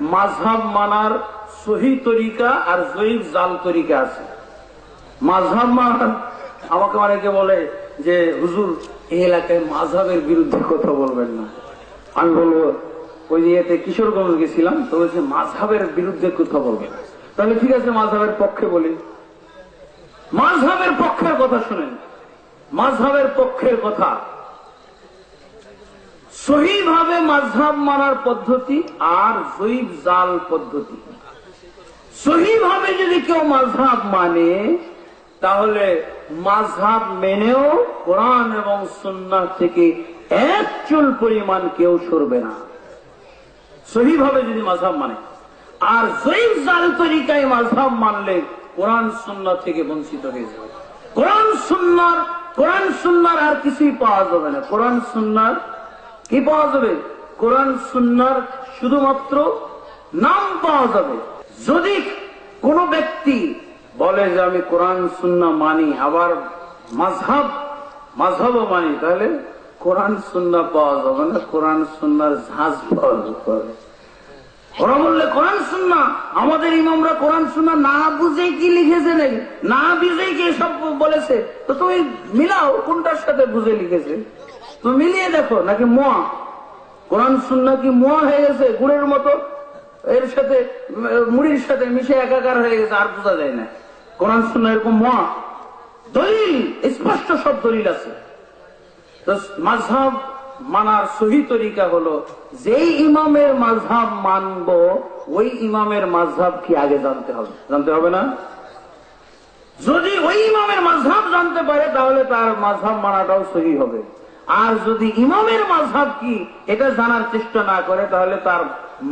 মাঝহাব মানার সহি তরিকা আর জয়ীফ জাল তরিকা আছে। মাঝহাব মানার, আমাকে অনেকে বলে যে, হুজুর এই এলাকায় মাঝহাবের বিরুদ্ধে কথা বলবেন না। আমি বলব, ওই যে এতে কিশোরগঞ্জ গেছিলাম, তো বলছে মাঝহাবের বিরুদ্ধে কথা বলবেন। তাহলে ঠিক আছে, মাঝহাবের পক্ষে বলি। মাঝহাবের পক্ষের কথা শুনেন। মাঝহাবের পক্ষের কথা। সহিভাবে মাঝহাব মানার পদ্ধতি আর জৈব জাল পদ্ধতি। সহিভাবে যদি কেউ মাঝহাব মানে তাহলে মাঝহাব মেনেও কোরআন এবং সুন্নাহ থেকে এক চুল পরিমাণ কেউ সরবে না। সহিভাবে যদি মাঝহাব মানে। আর জৈব জাল তরিকায় মাঝহাব মানলে কোরআন সুন্নাহ থেকে বঞ্চিত হয়ে যাবে। কোরআন সুন্নার কোরআন সুন্নার আর কিছুই পাওয়া যাবে না। কোরআন সুন্নার কি পাওয়া যাবে। কোরআন, সুন্নার শুধুমাত্র নাম পাওয়া যাবে। যদি কোন ব্যক্তি বলে যে আমি কোরআন, সুন্না মানি, আবার মাঝহাব মাঝহাবও মানি, তাহলে কোরআন, সুন্না পাওয়া যাবে না। কোরআন, সুন্নার ঝাঁজ পাওয়া যাবে। ওরা বললে, কোরআন, সুন্না? আমাদের ইমামরা কোরআন, সুন্না না বুঝে কি লিখেছে নাকি? না বুঝে কি সব বলেছে? তো তুমি মিলাও, কোনটার সাথে বুঝে লিখেছে? তুমি মিলিয়ে দেখো, নাকি মোয়া? কোরআন, সুন্না কি মোয়া হয়ে গেছে? গুড়ের মতো? এর সাথে মুড়ির সাথে মিশে একাকার হয়ে গেছে, আর বোঝা যায় না। কোরআন, সুন্না এরকম মোয়া? দলিল, স্পষ্ট সব দলিল আছে। তো মাঝহাব মানার সহি তরিকা হলো, যেই ইমামের মাঝহাব মানব, ওই ইমামের মাঝহাব কি আগে জানতে হবে? জানতে হবে না? যদি ওই ইমামের মাঝহাব জানতে পারে, তাহলে তার মাঝহাব মানাটাও সহি হবে। আর যদি ইমামের মাঝহাব কি, এটা জানার চেষ্টা না করে, তাহলে তার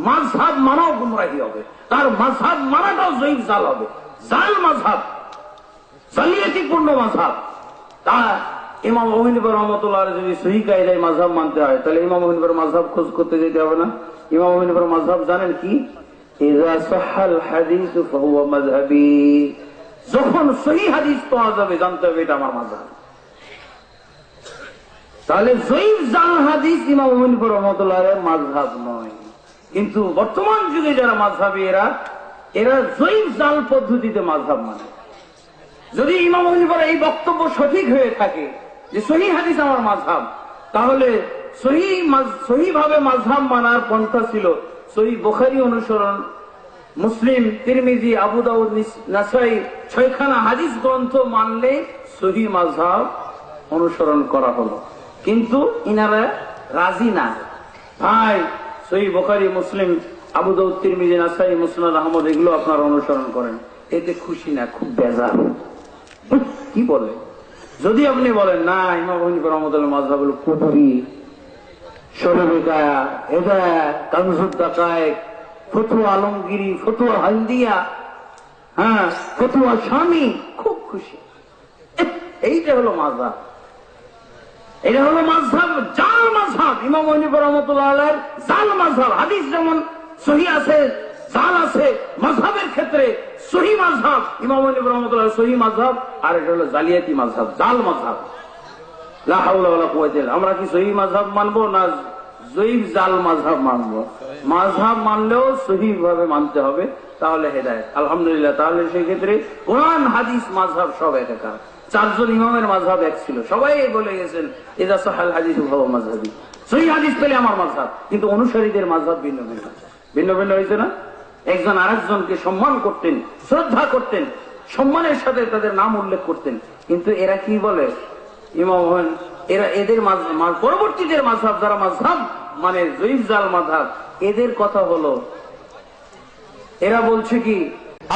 মাঝহাব মানাও গুমরাহি হবে। তার মাঝহাব মানাটাও জয়ীফ জাল হবে। জাল মাঝহাব, জালিয়াতিপূর্ণ মাঝহাব। তা ইমাম অহিনবর রহমতুল্লাহ যদি সহি কায়দায় মাঝহাব মানতে হয়, তাহলে ইমাম অহিনবর মাঝহাব খোঁজ করতে যেতে হবে না। ইমাম অহিনবর মাঝহাব জানেন কি? যখন সহি হাদিস পাওয়া যাবে, জানতে হবে এটা আমার মাঝহাব। তাহলে জয়ীফ জাল হাদিস ইমাম অহিনবর রহমতুল্লাহ মাঝহাব নয়। কিন্তু বর্তমান যুগে যারা মাঝহাবি এরা এরা জয়ীফ জাল পদ্ধতিতে মাঝহাব মানে। যদি ইমাম হানিফার এই বক্তব্য সঠিক হয়ে থাকে যে সহি হাদিস আমার মাঝহাব তাহলে সহি সহি ভাবে মাঝহাব মানার পন্থা ছিল সহি বোখারি অনুসরণ, মুসলিম, তিরমিজি, আবু দাউদ নাসাই, ছয়খানা হাদিস গ্রন্থ মানলে সহি মাঝহাব অনুসরণ করা হলো। কিন্তু ইনারা রাজি না। ভাই, সহি বোখারি, মুসলিম, আবু দাউদ, তিরমিজি, নাসাই, মুসনাদ, আহমদ, এগুলো আপনারা অনুসরণ করেন। এতে খুশি না, খুব বেজার। কি বলে? যদি আপনি বলেন, না, ইমাম হানিফা রহমতুল্লাহ মাজহাব হলো কুতুরি সরবেকায়া হেদায়া কানসুদ্দাকায় ফতুয়া আলমগিরি, ফতুয়া হালদিয়া হ্যাঁ ফতুয়া স্বামী, খুব খুশি। এইটা হলো মাঝহাব এটা হলো মাঝহাব জাল মাঝহাব ইমাম হানিফা রহমতুল্লাহ জাল মাঝহাব হাদিস যেমন সহি আছে, জাল আছে মাঝহাবের ক্ষেত্রে সহি মাঝহাব ইমাম হানিফা রহমতুল্লাহ সহি মাঝহাব আর এটা হলো জালিয়াতি মাঝহাব জাল মাঝহাব আমরা কি সহি মাঝহাব মানবো না জয়ীফ জাল মাঝহাব মানবো? মাঝহাব মানলেও সহি ভাবে মানতে হবে, তাহলে হেদায়ত। আলহামদুলিল্লাহ, তাহলে সেই ক্ষেত্রে কোরআন, হাদিস মাঝহাব সব একাকার। চারজন ইমামের মাঝহাব এক ছিল। সবাই বলে গেছেন এদা সাহাল হাদিস ভাব মাঝহাবি সহি হাদিস পেলে আমার মাঝহাব কিন্তু অনুসারীদের মাঝহাব ভিন্ন ভিন্ন। ভিন্ন ভিন্ন হয়েছে না? একজন আরেকজনকে সম্মান করতেন, শ্রদ্ধা করতেন, সম্মানের সাথে তাদের নাম উল্লেখ করতেন। কিন্তু এরা কি বলে? ইমাম হন, এরা এদের পরবর্তীদের মাঝহাব যারা মাঝহাব মানে জয়ীফ জাল মাঝহাব এদের কথা হলো, এরা বলছে কি,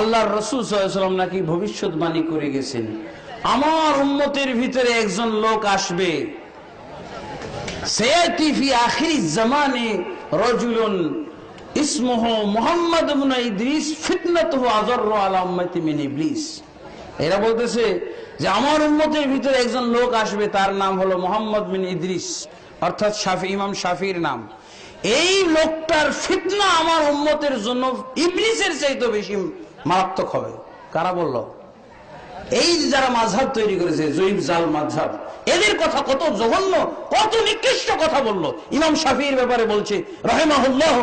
আল্লাহর রসুল নাকি ভবিষ্যৎবাণী করে গেছেন। আমার উম্মতের ভিতরে একজন লোক আসবে। এরা বলতেছে যে আমার উম্মতের ভিতরে একজন লোক আসবে, তার নাম হলো মোহাম্মদ বিন ইদ্রিস, অর্থাৎ শাফি, ইমাম শাফির নাম। এই লোকটার ফিতনা আমার উন্মতের জন্য ইবলিসের চাইতে বেশি মারাত্মক হবে। কারা বলল? এই যারা মাঝহাব তৈরি করেছে জৈব জাল, মাঝহাব, এদের কথা কত জঘন্য, কত নিকৃষ্ট কথা বলল। ইমাম শাফির ব্যাপারে বলছে, রহেমাহুল্লাহ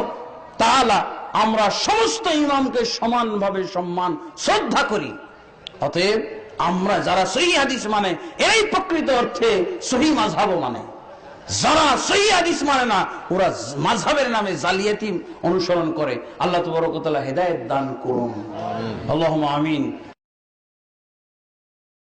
তাআলা, আমরা সমস্ত ইমামকে সমানভাবে সম্মান, শ্রদ্ধা করি। অতএব আমরা যারা সহি হাদিস মানে এরাই প্রকৃত অর্থে সহি মাঝহাবও মানে। যারা সহি হাদিস মানে না, ওরা মাঝহাবের নামে জালিয়াতি অনুসরণ করে। আল্লাহ তবরকতলা হেদায়ত দান করুন। আল্লাহ আমিন।